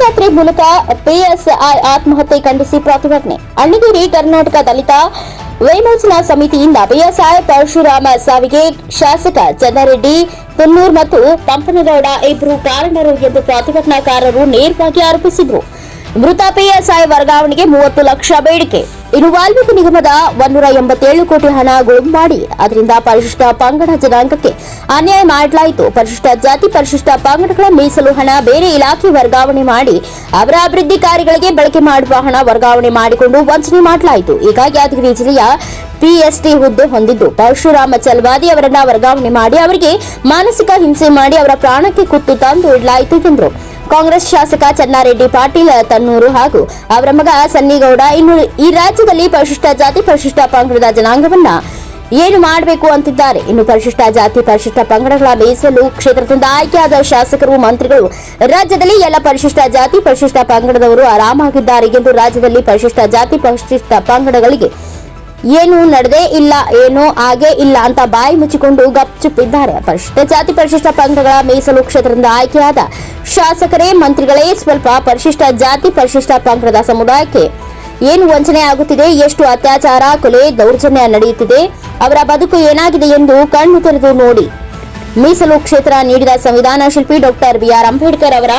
ಪಾದಯಾತ್ರೆ ಮೂಲಕ ಪಿಎಸ್ಐ ಆತ್ಮಹತ್ಯೆ ಖಂಡಿಸಿ ಪ್ರತಿಭಟನೆ. ಅಣ್ಣಿಗೇರಿ ಕರ್ನಾಟಕ ದಲಿತ ವೈಮೋಚನಾ ಸಮಿತಿಯಿಂದ ಪಿಎಸ್ಐ ಪರಶುರಾಮ ಸಾವಿಗೆ ಶಾಸಕ ಚಂದಾರೆಡ್ಡಿ ತುನ್ನೂರ್ ಮತ್ತು ಪಂಪನಗೌಡ ಇಬ್ಬರು ಕಾರಣರು ಎಂದು ಪ್ರತಿಭಟನಾಕಾರರು ನೇರವಾಗಿ ಆರೋಪಿಸಿದರು. ಮೃತ ಪಿಎಸ್ಐ ವರ್ಗಾವಣೆಗೆ ಮೂವತ್ತು ಲಕ್ಷ ಬೇಡಿಕೆ. ಇನ್ನು ವಾಲ್ಮೀಕಿ ನಿಗಮದ ಒಂದೂರ ಎಂಬತ್ತೇಳು ಕೋಟಿ ಹಣ ಗುಳುಂ ಮಾಡಿ. ಅದರಿಂದ ಪರಿಶಿಷ್ಟ ಪಂಗಡ ಜನಾಂಗಕ್ಕೆ ಅನ್ಯಾಯ ಮಾಡಲಾಯಿತು. ಪರಿಶಿಷ್ಟ ಜಾತಿ, ಪರಿಶಿಷ್ಟ ಪಂಗಡಗಳ ಮೀಸಲು ಹಣ ಬೇರೆ ಇಲಾಖೆ ವರ್ಗಾವಣೆ ಮಾಡಿ ಅವರ ಅಭಿವೃದ್ಧಿ ಕಾರ್ಯಗಳಿಗೆ ಬಳಕೆ ಮಾಡುವ ಹಣ ವರ್ಗಾವಣೆ ಮಾಡಿಕೊಂಡು ವಂಚನೆ ಮಾಡಲಾಯಿತು. ಹೀಗಾಗಿ ಯಾದಗಿರಿ ಜಿಲ್ಲೆಯ ಪಿಎಸ್ಟಿ ಹುದ್ದೆ ಹೊಂದಿದ್ದು. ಪರಶುರಾಮ ಚಲವಾದಿ ಅವರನ್ನ ವರ್ಗಾವಣೆ ಮಾಡಿ ಅವರಿಗೆ ಮಾನಸಿಕ ಹಿಂಸೆ ಮಾಡಿ ಅವರ ಪ್ರಾಣಕ್ಕೆ ಕುತ್ತು ತಂದು ಇಡಲಾಯಿತು ಎಂದರು. ಕಾಂಗ್ರೆಸ್ ಶಾಸಕ ಚನ್ನಾರೆಡ್ಡಿ ಪಾಟೀಲ್, ತನ್ನೂರು ಹಾಗೂ ಅವರ ಮಗ ಸನ್ನಿಗೌಡ. ಇನ್ನು ಈ ರಾಜ್ಯದಲ್ಲಿ ಪರಿಶಿಷ್ಟ ಜಾತಿ, ಪರಿಶಿಷ್ಟ ಪಂಗಡದ ಜನಾಂಗವನ್ನ ಏನು ಮಾಡಬೇಕು ಅಂತಿದ್ದಾರೆ? ಇನ್ನು ಪರಿಶಿಷ್ಟ ಜಾತಿ, ಪರಿಶಿಷ್ಟ ಪಂಗಡಗಳ ಮೀಸಲು ಕ್ಷೇತ್ರದಿಂದ ಆಯ್ಕೆಯಾದ ಶಾಸಕರು, ಮಂತ್ರಿಗಳು, ರಾಜ್ಯದಲ್ಲಿ ಎಲ್ಲ ಪರಿಶಿಷ್ಟ ಜಾತಿ, ಪರಿಶಿಷ್ಟ ಪಂಗಡದವರು ಆರಾಮಾಗಿದ್ದಾರೆ ಎಂದು ರಾಜ್ಯದಲ್ಲಿ ಪರಿಶಿಷ್ಟ ಜಾತಿ, ಪರಿಶಿಷ್ಟ ಪಂಗಡಗಳಿಗೆ ಏನು ನಡೆದೇ ಇಲ್ಲ, ಏನೂ ಹಾಗೆ ಇಲ್ಲ ಅಂತ ಬಾಯಿ ಮುಚ್ಚಿಕೊಂಡು ಗಪ್ಚುಪ್ಪಿದ್ದಾರೆ ಪರಿಶಿಷ್ಟ ಜಾತಿ, ಪರಿಶಿಷ್ಟ ಪಂಗಡಗಳ ಮೀಸಲು ಕ್ಷೇತ್ರದಿಂದ ಆಯ್ಕೆಯಾದ ಶಾಸಕರೇ, ಮಂತ್ರಿಗಳೇ ಸ್ವಲ್ಪ ಪರಿಶಿಷ್ಟ ಜಾತಿ, ಪರಿಶಿಷ್ಟ ಪಂಗಡದ ಸಮುದಾಯಕ್ಕೆ ಏನು ವಂಚನೆ ಆಗುತ್ತಿದೆ, ಎಷ್ಟು ಅತ್ಯಾಚಾರ, ಕೊಲೆ, ದೌರ್ಜನ್ಯ ನಡೆಯುತ್ತಿದೆ, ಅವರ ಬದುಕು ಏನಾಗಿದೆ ಎಂದು ಕಣ್ಣು ತೆರೆದು ನೋಡಿ ಮೀಸಲು ಕ್ಷೇತ್ರ ನೀಡಿದ ಸಂವಿಧಾನ ಶಿಲ್ಪಿ ಡಾಕ್ಟರ್ ಬಿಆರ್ ಅಂಬೇಡ್ಕರ್ ಅವರ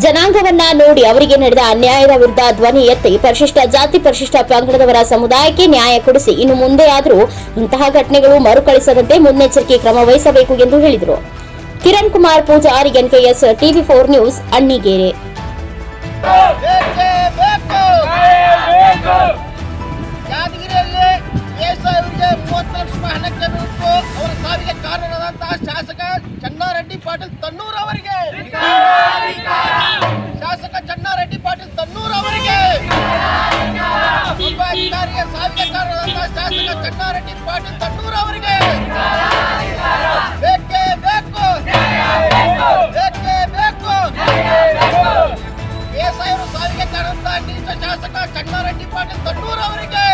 ಜನಾಂಗವನ್ನ ನೋಡಿ ಅವರಿಗೆ ನಡೆದ ಅನ್ಯಾಯದ ವಿರುದ್ಧ ಧ್ವನಿ ಎತ್ತಿ ಪರಿಶಿಷ್ಟ ಜಾತಿ ಪರಿಶಿಷ್ಟ ಪಂಗಡದವರ ಸಮುದಾಯಕ್ಕೆ ನ್ಯಾಯ ಕೊಡಿಸಿ ಇನ್ನು ಮುಂದೆ ಆದರೂ ಇಂತಹ ಘಟನೆಗಳು ಮರುಕಳಿಸದಂತೆ ಮುನ್ನೆಚ್ಚರಿಕೆ ಕ್ರಮ ವಹಿಸಬೇಕು ಎಂದು ಹೇಳಿದರು. Kiran Kumar Poojari, NKS TV four news, Annigere. ಮೂವತ್ತು ಲಕ್ಷ ಹಣಕ್ಕೆ ಶಾಸಕ ಚನ್ನಾರೆಡ್ಡಿ ಪಾಟೀಲ್ ತನ್ನೂರ್ ಅವರಿಗೆ. ಶಾಸಕ ಚನ್ನಾರೆಡ್ಡಿ ಪಾಟೀಲ್ ತನ್ನೂರ್ ಅವರಿಗೆ. ಒಬ್ಬ ಅಧಿಕಾರಿಯ ಶಾಸಕ ಚನ್ನಾರೆಡ್ಡಿ ಪಾಟೀಲ್ ತನ್ನೂರ್ ಅವರಿಗೆ. ಬೇಕೇ ಬೇಕು. ಬೇಕೇ ಬೇಕು. ಬೇಸಾಯರು ಸಾವಿಗೆ ಶಾಸಕ ಚನ್ನಾರೆಡ್ಡಿ ಪಾಟೀಲ್ ತನ್ನೂರ್ ಅವರಿಗೆ.